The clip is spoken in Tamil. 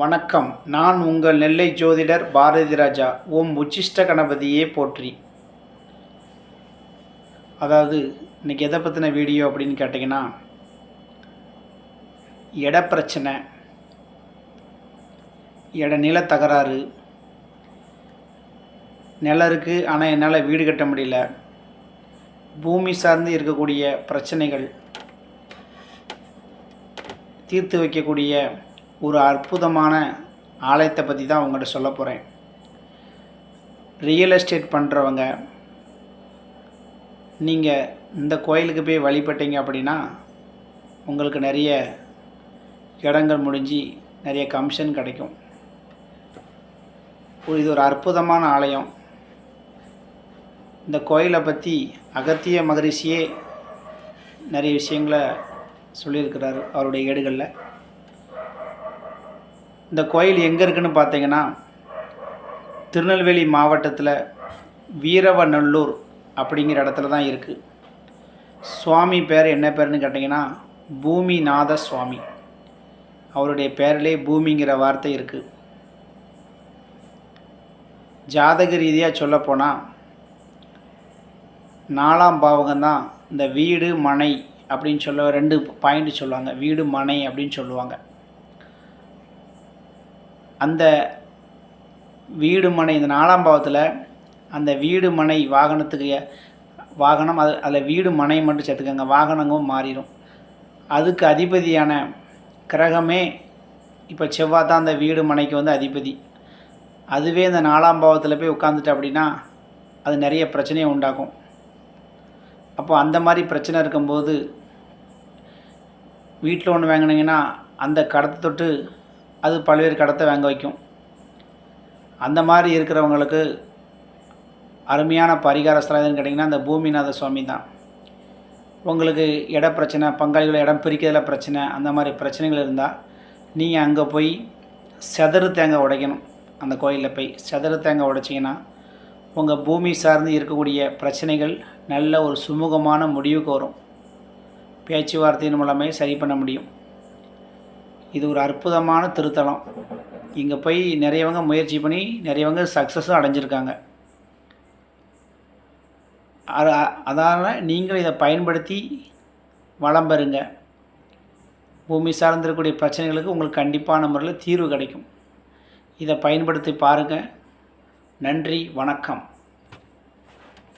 வணக்கம். நான் உங்கள் நெல்லை ஜோதிடர் பாரதி ராஜா. ஓம் உச்சிஷ்ட கணபதியே போற்றி. அதாவது இன்னைக்கு எதை பற்றின வீடியோ அப்படின்னு கேட்டிங்கன்னா இட பிரச்சனை இட நில தகராறு நிலம் இருக்குது ஆனால் என்னால் வீடு கட்ட முடியல. பூமி சார்ந்து இருக்கக்கூடிய பிரச்சனைகள் தீர்த்து வைக்கக்கூடிய ஒரு அற்புதமான ஆலயத்தை பற்றி தான் உங்கள்கிட்ட சொல்ல போகிறேன் ரியல் எஸ்டேட் பண்ணுறவங்க நீங்கள் இந்த கோயிலுக்கு போய் வழிபட்டீங்க அப்படின்னா உங்களுக்கு நிறைய இடங்கள் முடிஞ்சு நிறைய கமிஷன் கிடைக்கும். இது ஒரு அற்புதமான ஆலயம். இந்த கோயிலை பற்றி அகத்திய மகரிஷியே நிறைய விஷயங்களை சொல்லியிருக்கிறாரு அவருடைய ஏடுகளில். இந்த கோயில் எங்கே இருக்குதுன்னு பார்த்தீங்கன்னா திருநெல்வேலி மாவட்டத்தில் வீரவநல்லூர் அப்படிங்கிற இடத்துல தான் இருக்குது சுவாமி பேர் என்ன பேர்னு கேட்டிங்கன்னா பூமிநாத சுவாமி அவருடைய பேரிலே பூமிங்கிற வார்த்தை இருக்குது ஜாதக ரீதியாக சொல்லப்போனால் நாலாம் பாவகம் தான் இந்த வீடு மனை அப்படின்னு சொல்ல ரெண்டு பாயிண்ட் சொல்லுவாங்க. வீடு மனை அப்படின்னு சொல்லுவாங்க. அந்த வீடு மனை இந்த நாலாம் பாவத்தில் அந்த வீடு மனை வாகனத்துக்கு வாகனம் அது அதில் வீடு மனை மட்டும் சேர்த்துக்கோங்க. வாகனங்களும் மாறிடும் அதுக்கு அதிபதியான கிரகமே இப்போ செவ்வாய் தான் அந்த வீடு மனைக்கு வந்து அதிபதி. அதுவே இந்த நாலாம் பாவத்தில் போய் உட்காந்துட்டு அப்படின்னா அது நிறைய பிரச்சனையை உண்டாக்கும். அப்போ அந்த மாதிரி பிரச்சனை இருக்கும்போது வீட்டில் ஒன்று வாங்கினீங்கன்னா அந்த கடத்தை தொட்டு அது பல்வேறு கடத்தை வாங்க வைக்கும். அந்த மாதிரி இருக்கிறவங்களுக்கு அருமையான பரிகார ஸ்தலம் எதுன்னு கேட்டிங்கன்னா அந்த பூமிநாத சுவாமி தான். உங்களுக்கு இட பிரச்சனை பங்காளிகள் இடம் பிரிக்கிறதுல பிரச்சனை அந்த மாதிரி பிரச்சனைகள் இருந்தால் நீங்கள் அங்கே போய் செதறு தேங்காய் உடைக்கணும். அந்த கோயிலில் போய் செதறு தேங்காய் உடைச்சிங்கன்னா உங்கள் பூமி சார்ந்து இருக்கக்கூடிய பிரச்சனைகள் நல்ல ஒரு சுமூகமான முடிவுக்கு வரும். பேச்சுவார்த்தையின் மூலமே சரி பண்ண முடியும். இது ஒரு அற்புதமான திருத்தலம். இங்கே போய் நிறையவங்க முயற்சி பண்ணி நிறையவங்க சக்ஸஸும் அடைஞ்சிருக்காங்க. அதனால் நீங்களும் இதை பயன்படுத்தி வளம் பெறுங்க. பூமி சார்ந்திருக்கக்கூடிய பிரச்சனைகளுக்கு உங்களுக்கு கண்டிப்பான முறையில் தீர்வு கிடைக்கும். இதை பயன்படுத்தி பாருங்கள் நன்றி வணக்கம்.